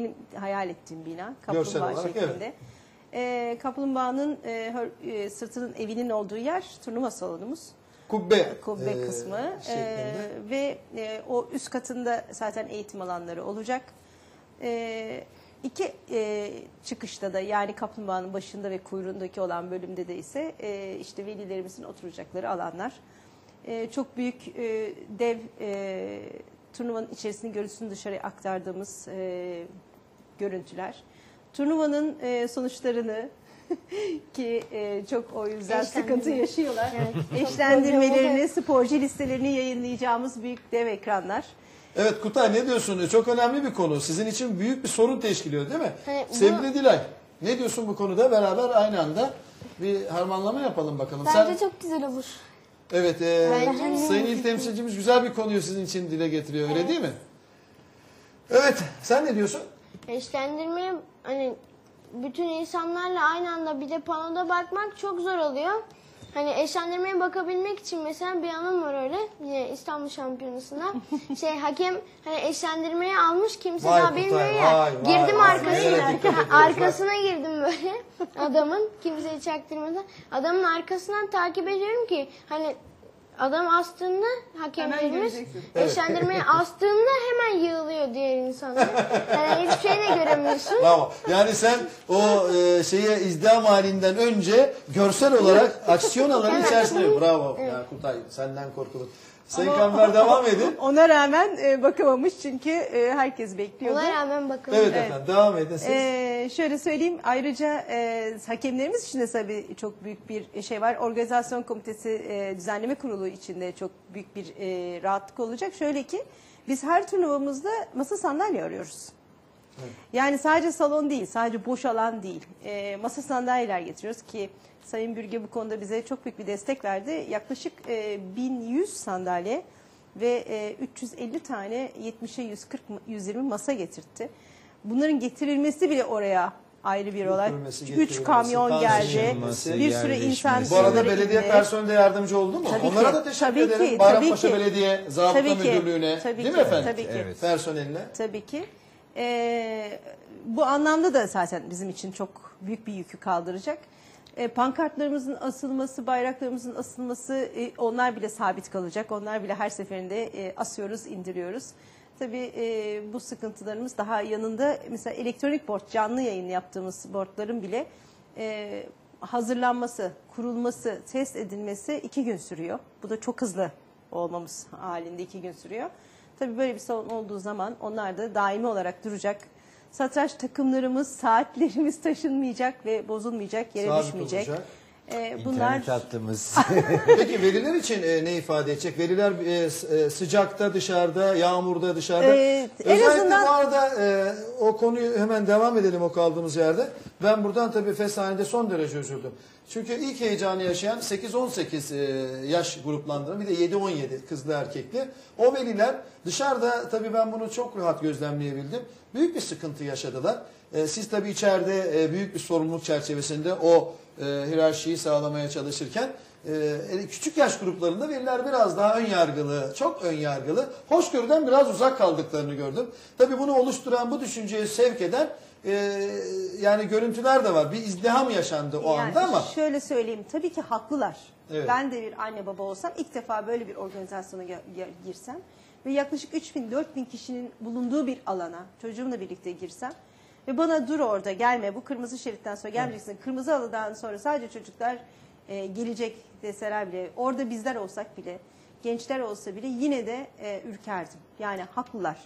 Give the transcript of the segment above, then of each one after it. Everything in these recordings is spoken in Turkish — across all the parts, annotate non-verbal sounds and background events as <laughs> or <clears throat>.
benim hayal ettiğim bina Görsel kaplumbağa olarak, şeklinde. E, kaplumbağanın e, hör- e, sırtının evinin olduğu yer turnuva salonumuz. Kubbe, Kubbe e, kısmı şeklinde. E, ve e, o üst katında zaten eğitim alanları olacak. E, iki e, çıkışta da yani kaplumbağanın başında ve kuyruğundaki olan bölümde de ise e, işte velilerimizin oturacakları alanlar. E, çok büyük e, dev e, turnuvanın içerisinde görüntüsünü dışarıya aktardığımız e, görüntüler. Turnuvanın e, sonuçlarını <laughs> ki e, çok o yüzden sıkıntı yaşıyorlar. Evet. <laughs> Eşlendirmelerini, sporcu listelerini yayınlayacağımız büyük dev ekranlar. Evet Kutay ne diyorsun? Çok önemli bir konu. Sizin için büyük bir sorun teşkil ediyor değil mi? Hani bu- Sevgili Dilay, ne diyorsun bu konuda? Beraber aynı anda bir harmanlama yapalım bakalım. Bence çok güzel olur. Evet, e, Bence- Sayın İl Temsilcimiz güzel bir konuyu sizin için dile getiriyor, öyle değil mi? Evet, sen ne diyorsun? Eşlendirmeye hani bütün insanlarla aynı anda bir de panoda bakmak çok zor oluyor. Hani eşlendirmeye bakabilmek için mesela bir anım var öyle yine İstanbul Şampiyonası'nda. <laughs> şey hakem hani eşlendirmeye almış kimse Vay daha Kutay, bilmiyor ya. vay, vay, girdim vay. arkasına, dikkat <laughs> ediyoruz, arkasına girdim böyle adamın kimseyi çaktırmadan. Adamın arkasından takip ediyorum ki hani adam astığında hakemlerimiz eşlendirmeye astığında hemen yığılıyor diğer insanlar. Yani hiçbir şey de göremiyorsun. Bravo. Yani sen o e, şeye izdiham halinden önce görsel olarak aksiyon alanı Evet. içerisinde. Bravo. Ya Kutay senden korkulur. Sayın Kamber devam edin. Ona rağmen e, bakamamış çünkü e, herkes bekliyordu. Ona rağmen bakalım. Evet, efendim devam edin siz. Ee, şöyle söyleyeyim ayrıca e, hakemlerimiz için de tabii çok büyük bir şey var. Organizasyon komitesi e, düzenleme kurulu içinde çok büyük bir e, rahatlık olacak. Şöyle ki biz her turnuvamızda masa sandalye arıyoruz. Yani sadece salon değil, sadece boş alan değil. E, masa sandalyeler getiriyoruz ki Sayın Bürge bu konuda bize çok büyük bir destek verdi. Yaklaşık e, 1100 sandalye ve e, 350 tane 70'e 140 120 masa getirtti. Bunların getirilmesi bile oraya ayrı bir olay. Götürülmesi, 3 getirilmesi, kamyon geldi. taşınması, Bir sürü insan Bu arada belediye indi. personeli de yardımcı oldu mu? Tabii Onlara ki, da teşekkür tabii ederim. ki, Bayrampaşa tabii ki. Belediye Zabıta Tabii ki, Müdürlüğü'ne tabii değil mi ki, efendim? tabii ki. Evet. Personeline. Tabii ki. Ee, bu anlamda da zaten bizim için çok büyük bir yükü kaldıracak. Ee, pankartlarımızın asılması, bayraklarımızın asılması e, onlar bile sabit kalacak. Onlar bile her seferinde e, asıyoruz, indiriyoruz. Tabii e, bu sıkıntılarımız daha yanında mesela elektronik board, canlı yayın yaptığımız boardların bile e, hazırlanması, kurulması, test edilmesi iki gün sürüyor. Bu da çok hızlı olmamız halinde iki gün sürüyor. Tabii böyle bir salon olduğu zaman onlar da daimi olarak duracak. Satranç takımlarımız, saatlerimiz taşınmayacak ve bozulmayacak, yere Sabit düşmeyecek. olacak. Ee, bunlar İnternet hattımız. <laughs> Peki veliler için e, ne ifade edecek? Veliler e, s- e, sıcakta dışarıda, yağmurda dışarıda. Ee, en Özellikle azından- bu arada e, o konuyu hemen devam edelim o kaldığımız yerde. Ben buradan tabii feshanede son derece üzüldüm. Çünkü ilk heyecanı yaşayan 8-18 e, yaş gruplandırma bir de 7-17 kızlı erkekli. O veliler dışarıda tabii ben bunu çok rahat gözlemleyebildim. Büyük bir sıkıntı yaşadılar. E, siz tabii içeride e, büyük bir sorumluluk çerçevesinde o hiyerarşiyi sağlamaya çalışırken küçük yaş gruplarında veliler biraz daha ön yargılı, çok ön yargılı, hoşgörüden biraz uzak kaldıklarını gördüm. Tabii bunu oluşturan, bu düşünceye sevk eden e, yani görüntüler de var. Bir izdiham yaşandı o Yani anda ama Şöyle söyleyeyim tabii ki haklılar. Evet. Ben de bir anne baba olsam ilk defa böyle bir organizasyona girsem ve yaklaşık 3000 4000 kişinin bulunduğu bir alana çocuğumla birlikte girsem ve bana dur orada gelme bu kırmızı şeritten sonra gelmeyeceksin. Kırmızı halıdan sonra sadece çocuklar e, gelecek deseler bile orada bizler olsak bile gençler olsa bile yine de e, ürkerdim. Yani haklılar.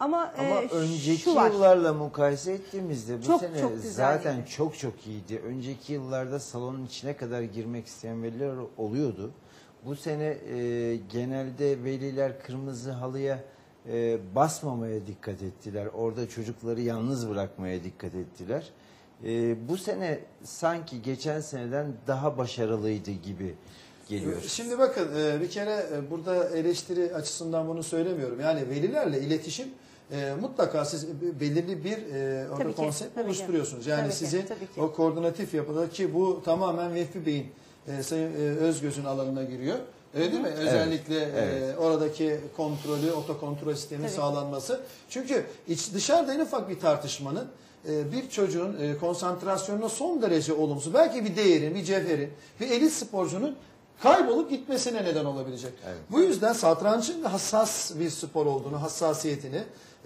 Ama, e, Ama önceki şu var. yıllarla mukayese ettiğimizde bu Çok, sene çok zaten çok çok iyiydi. Önceki yıllarda salonun içine kadar girmek isteyen veliler oluyordu. Bu sene e, genelde veliler kırmızı halıya e, basmamaya dikkat ettiler. Orada çocukları yalnız bırakmaya dikkat ettiler. E, bu sene sanki geçen seneden daha başarılıydı gibi geliyor. Şimdi bakın e, bir kere e, burada eleştiri açısından bunu söylemiyorum. Yani velilerle iletişim e, mutlaka siz belirli bir e, orada Tabii ki, konsept tabii ki. oluşturuyorsunuz. Yani Tabii ki, sizin tabii ki. o koordinatif yapıda ki bu tamamen Vehbi Bey'in e, Sayın e, Özgöz'ün alanına giriyor. Öyle değil mi? Özellikle e, evet. oradaki kontrolü, otokontrol sisteminin Tabii. sağlanması. Çünkü iç, dışarıda en ufak bir tartışmanın e, bir çocuğun e, konsantrasyonuna son derece olumsuz, belki bir değerin, bir cevherin, bir elit sporcunun kaybolup gitmesine neden olabilecek. Evet. Bu yüzden satrançın da hassas bir spor olduğunu, hassasiyetini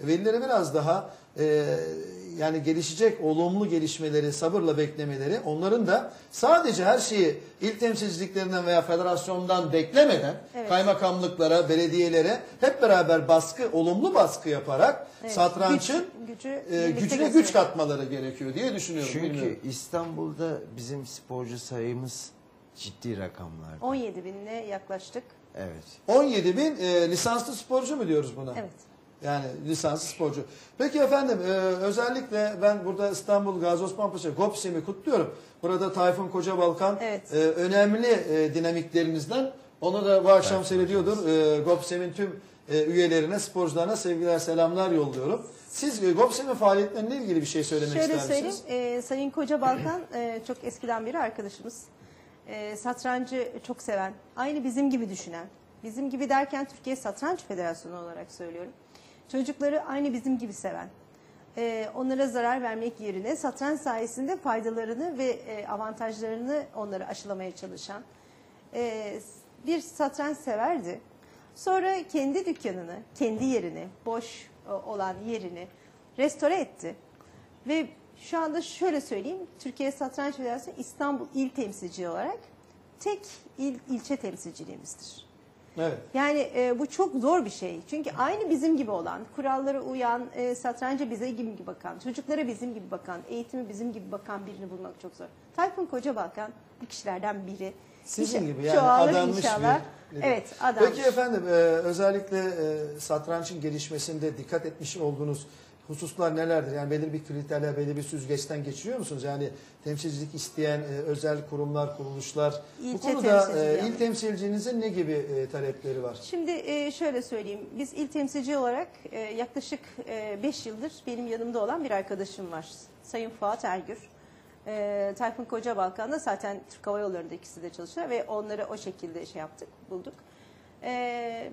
velilere biraz daha e, yani gelişecek olumlu gelişmeleri sabırla beklemeleri, onların da sadece her şeyi il temsilciliklerinden veya federasyondan beklemeden Evet. kaymakamlıklara, belediyelere hep beraber baskı, olumlu baskı yaparak Evet, satrançın güç- gücü e, gücüne güç katmaları gerekiyor diye düşünüyorum. Çünkü bilmiyorum. İstanbul'da bizim sporcu sayımız ciddi rakamlarda. 17 binle yaklaştık. Evet. 17 bin e, lisanslı sporcu mu diyoruz buna? Evet. Yani lisanslı sporcu. Peki efendim e, özellikle ben burada İstanbul Gazi Osman Paşa GOPSEM'i kutluyorum. Burada Tayfun Kocabalkan Evet. e, önemli e, dinamiklerinizden onu da bu akşam seyrediyordur. E, GOPSEM'in tüm e, üyelerine, sporcularına sevgiler, selamlar yolluyorum. Siz e, GOPSEM'in faaliyetleriyle ilgili bir şey söylemek Şöyle ister söyleyeyim, misiniz? e, Sayın Koca Balkan e, çok eskiden beri arkadaşımız. E, satrancı çok seven, aynı bizim gibi düşünen. Bizim gibi derken Türkiye Satranç Federasyonu olarak söylüyorum. Çocukları aynı bizim gibi seven. E, onlara zarar vermek yerine satranç sayesinde faydalarını ve e, avantajlarını onlara aşılamaya çalışan e, bir satranç severdi. Sonra kendi dükkanını, kendi yerini, boş e, olan yerini restore etti. Ve şu anda şöyle söyleyeyim, Türkiye Satranç Federasyonu İstanbul İl Temsilci olarak tek il ilçe temsilciliğimizdir. Evet. Yani e, bu çok zor bir şey. Çünkü aynı bizim gibi olan, kurallara uyan, e, satranca bize gibi bakan, çocuklara bizim gibi bakan, eğitimi bizim gibi bakan birini bulmak çok zor. Tayfun Kocabalkan bu kişilerden biri. Sizin gibi yani adanmış inşallah. bir. Evet, adanmış. Peki efendim e, özellikle e, satrançın gelişmesinde dikkat etmiş olduğunuz hususlar nelerdir? Yani belirli bir kriterler, belirli bir süzgeçten geçiriyor musunuz? Yani temsilcilik isteyen e, özel kurumlar, kuruluşlar. Bu İlçe konuda temsilciliği e, il temsilcinizin ne gibi e, talepleri var? Şimdi e, şöyle söyleyeyim. Biz il temsilci olarak e, yaklaşık 5 yıldır benim yanımda olan bir arkadaşım var. Sayın Fuat Ergür. E, Tayfun Kocabalkan da zaten Türk Hava Yolları'nda ikisi de çalışıyor ve onları o şekilde şey yaptık, bulduk. E,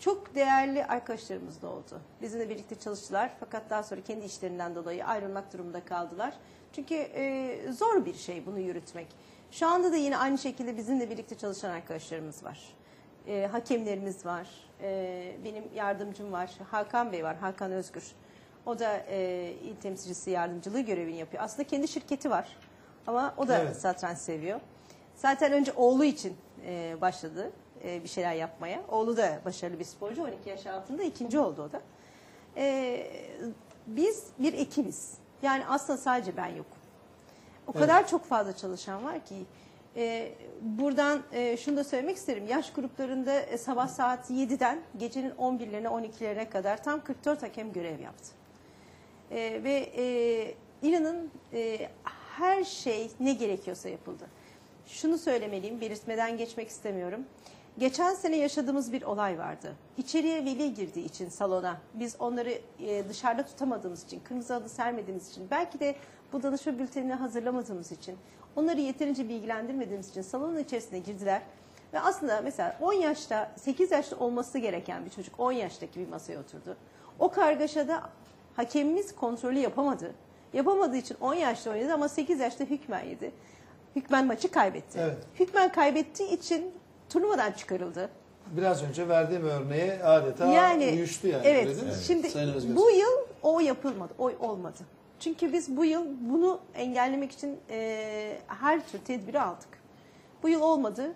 çok değerli arkadaşlarımız da oldu. Bizimle birlikte çalıştılar fakat daha sonra kendi işlerinden dolayı ayrılmak durumunda kaldılar. Çünkü e, zor bir şey bunu yürütmek. Şu anda da yine aynı şekilde bizimle birlikte çalışan arkadaşlarımız var. E, hakemlerimiz var. E, benim yardımcım var. Hakan Bey var. Hakan Özgür. O da e, il temsilcisi yardımcılığı görevini yapıyor. Aslında kendi şirketi var. Ama o da Evet. satranç seviyor. Zaten önce oğlu için e, başladı e, bir şeyler yapmaya. Oğlu da başarılı bir sporcu. 12 yaş altında ikinci oldu o da. E, biz bir ekibiz. Yani aslında sadece ben yokum. O Evet. kadar çok fazla çalışan var ki e, buradan e, şunu da söylemek isterim. Yaş gruplarında e, sabah saat 7'den gecenin 11'lerine 12'lerine kadar tam 44 hakem görev yaptı. E, ve e, inanın e, her şey ne gerekiyorsa yapıldı. Şunu söylemeliyim, belirtmeden geçmek istemiyorum. Geçen sene yaşadığımız bir olay vardı. İçeriye veli girdiği için salona, biz onları e, dışarıda tutamadığımız için, kırmızı adı sermediğimiz için, belki de bu danışma bültenini hazırlamadığımız için, onları yeterince bilgilendirmediğimiz için salonun içerisine girdiler. Ve aslında mesela 10 yaşta, 8 yaşta olması gereken bir çocuk 10 yaştaki bir masaya oturdu. O kargaşada hakemimiz kontrolü yapamadı. Yapamadığı için 10 yaşta oynadı ama 8 yaşta hükmen yedi. Hükmen maçı kaybetti. Evet. Hükmen kaybettiği için turnuvadan çıkarıldı. Biraz önce verdiğim örneğe adeta yani uyuştu yani. Evet. öyle değil mi? Şimdi Sayın bu yıl o yapılmadı. O olmadı. Çünkü biz bu yıl bunu engellemek için e, her tür tedbiri aldık. Bu yıl olmadı.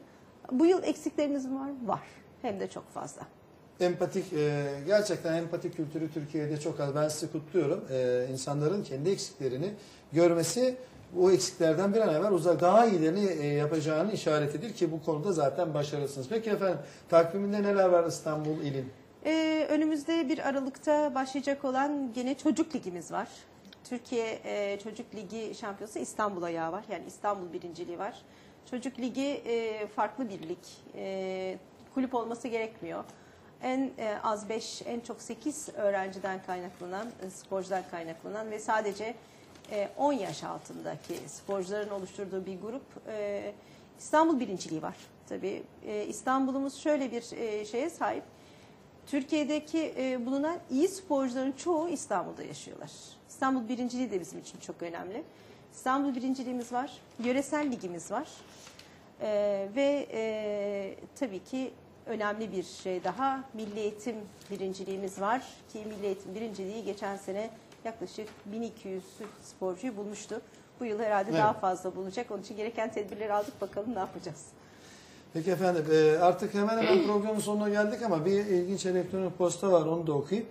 Bu yıl eksiklerimiz mi var? Var. Hem de çok fazla. Empatik, e, gerçekten empatik kültürü Türkiye'de çok az. Ben sizi kutluyorum. E, insanların kendi eksiklerini görmesi o eksiklerden bir an evvel uzak daha iyilerini e, yapacağını işaretidir ki bu konuda zaten başarılısınız. Peki efendim takviminde neler var İstanbul ilin? Ee, önümüzde bir Aralık'ta başlayacak olan gene çocuk ligimiz var. Türkiye e, Çocuk Ligi şampiyonası İstanbul ayağı var. Yani İstanbul birinciliği var. Çocuk Ligi e, farklı bir lig. E, kulüp olması gerekmiyor. En e, az 5, en çok 8 öğrenciden kaynaklanan, e, sporcudan kaynaklanan ve sadece 10 yaş altındaki sporcuların oluşturduğu bir grup. E, İstanbul birinciliği var. Tabii e, İstanbul'umuz şöyle bir e, şeye sahip. Türkiye'deki e, bulunan iyi sporcuların çoğu İstanbul'da yaşıyorlar. İstanbul birinciliği de bizim için çok önemli. İstanbul birinciliğimiz var, yöresel ligimiz var. E, ve e, tabii ki önemli bir şey daha milli eğitim birinciliğimiz var ki milli eğitim birinciliği geçen sene yaklaşık 1200 sporcuyu bulmuştu. Bu yıl herhalde Evet. daha fazla bulacak. Onun için gereken tedbirleri aldık. Bakalım ne yapacağız. Peki efendim e, artık hemen hemen <clears throat> programın sonuna geldik ama bir ilginç elektronik posta var onu da okuyayım.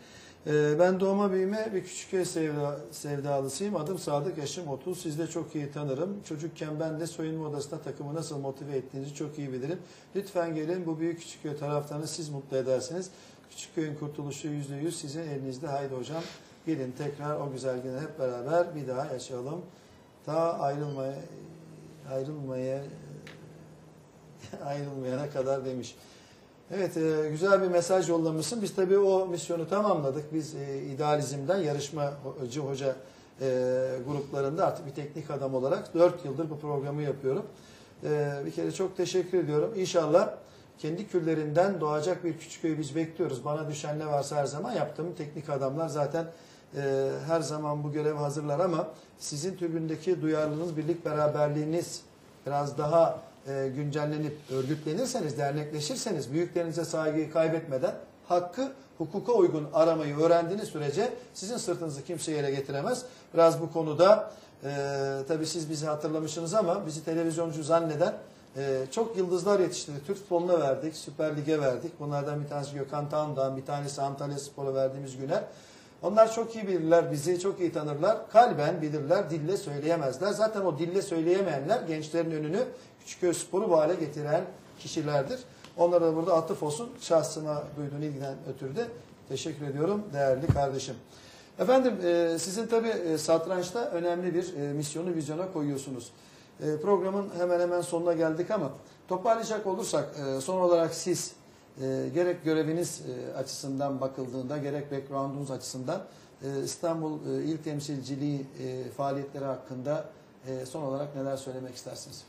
E, ben doğma büyüme bir Küçükköy sevda, sevdalısıyım. Adım Sadık, yaşım 30. Siz de çok iyi tanırım. Çocukken ben de soyunma odasında takımı nasıl motive ettiğinizi çok iyi bilirim. Lütfen gelin bu büyük Küçükköy taraftarını siz mutlu edersiniz. Küçükköy'ün kurtuluşu %100 sizin elinizde. Haydi hocam gelin tekrar o güzel günü hep beraber bir daha yaşayalım. Ta ayrılmaya ayrılmaya <laughs> ayrılmayana kadar demiş. Evet e, güzel bir mesaj yollamışsın. Biz tabii o misyonu tamamladık. Biz e, idealizmden yarışmacı hoca e, gruplarında artık bir teknik adam olarak 4 yıldır bu programı yapıyorum. E, bir kere çok teşekkür ediyorum. İnşallah kendi küllerinden doğacak bir küçük köyü biz bekliyoruz. Bana düşen ne varsa her zaman yaptığım teknik adamlar zaten e, her zaman bu görev hazırlar ama sizin tribündeki duyarlılığınız, birlik beraberliğiniz biraz daha e, güncellenip örgütlenirseniz, dernekleşirseniz, büyüklerinize saygıyı kaybetmeden hakkı hukuka uygun aramayı öğrendiğiniz sürece sizin sırtınızı kimse yere getiremez. Biraz bu konuda e, tabii siz bizi hatırlamışsınız ama bizi televizyoncu zanneden e, çok yıldızlar yetiştirdik. Türk futboluna verdik, Süper Lig'e verdik. Bunlardan bir tanesi Gökhan Tağım'dan, bir tanesi Antalya Spor'a verdiğimiz Güner. Onlar çok iyi bilirler, bizi çok iyi tanırlar. Kalben bilirler, dille söyleyemezler. Zaten o dille söyleyemeyenler gençlerin önünü Küçükköy Spor'u bu hale getiren kişilerdir. Onlara da burada atıf olsun. Şahsıma duyduğun ilgiden ötürü de teşekkür ediyorum değerli kardeşim. Efendim e, sizin tabii e, satrançta önemli bir e, misyonu vizyona koyuyorsunuz. Programın hemen hemen sonuna geldik ama toparlayacak olursak son olarak siz e, gerek göreviniz e, açısından bakıldığında gerek background'unuz açısından e, İstanbul e, İl Temsilciliği e, faaliyetleri hakkında e, son olarak neler söylemek istersiniz?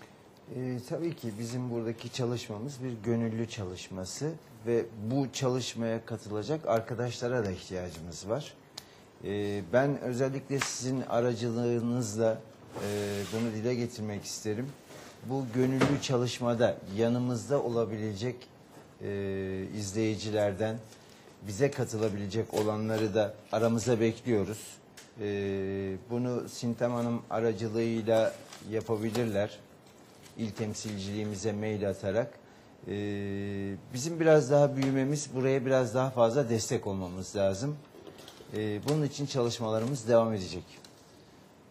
Ee, tabii ki bizim buradaki çalışmamız bir gönüllü çalışması ve bu çalışmaya katılacak arkadaşlara da ihtiyacımız var. Ee, ben özellikle sizin aracılığınızla e, bunu dile getirmek isterim. Bu gönüllü çalışmada yanımızda olabilecek e, izleyicilerden bize katılabilecek olanları da aramıza bekliyoruz. Ee, bunu Sintem Hanım aracılığıyla yapabilirler il temsilciliğimize mail atarak e, bizim biraz daha büyümemiz, buraya biraz daha fazla destek olmamız lazım. E, bunun için çalışmalarımız devam edecek.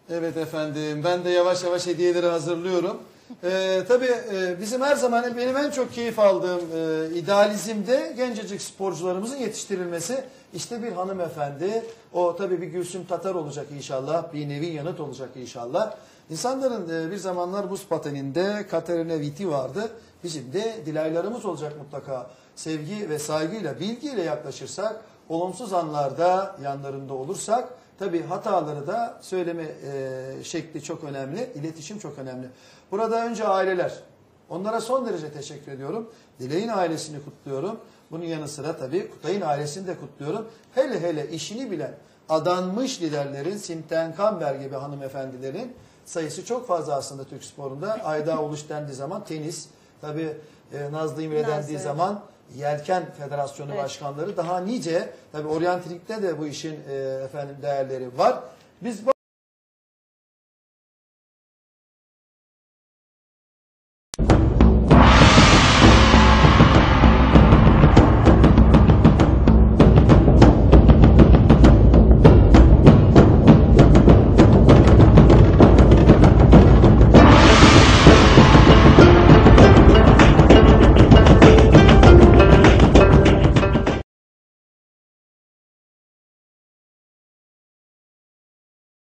Evet efendim ben de yavaş yavaş hediyeleri hazırlıyorum. Ee, tabii e, bizim her zaman benim en çok keyif aldığım e, idealizmde gencecik sporcularımızın yetiştirilmesi. İşte bir hanımefendi o tabii bir Gülsüm Tatar olacak inşallah bir nevi yanıt olacak inşallah. İnsanların e, bir zamanlar buz pateninde Katerina Viti vardı. Bizim de dilaylarımız olacak mutlaka. Sevgi ve saygıyla, bilgiyle yaklaşırsak, olumsuz anlarda yanlarında olursak Tabii hataları da söyleme e, şekli çok önemli, iletişim çok önemli. Burada önce aileler. Onlara son derece teşekkür ediyorum. Dileğin ailesini kutluyorum. Bunun yanı sıra tabii Kutay'ın ailesini de kutluyorum. Hele hele işini bilen, adanmış liderlerin, Sinten Kamber gibi hanımefendilerin sayısı çok fazla aslında Türk sporunda. Ayda Uluş dendiği zaman tenis, tabii e, Nazlı İmre dendiği zaman Yelken Federasyonu Evet. Başkanları daha nice tabii oryantilikte de bu işin e, efendim değerleri var. Biz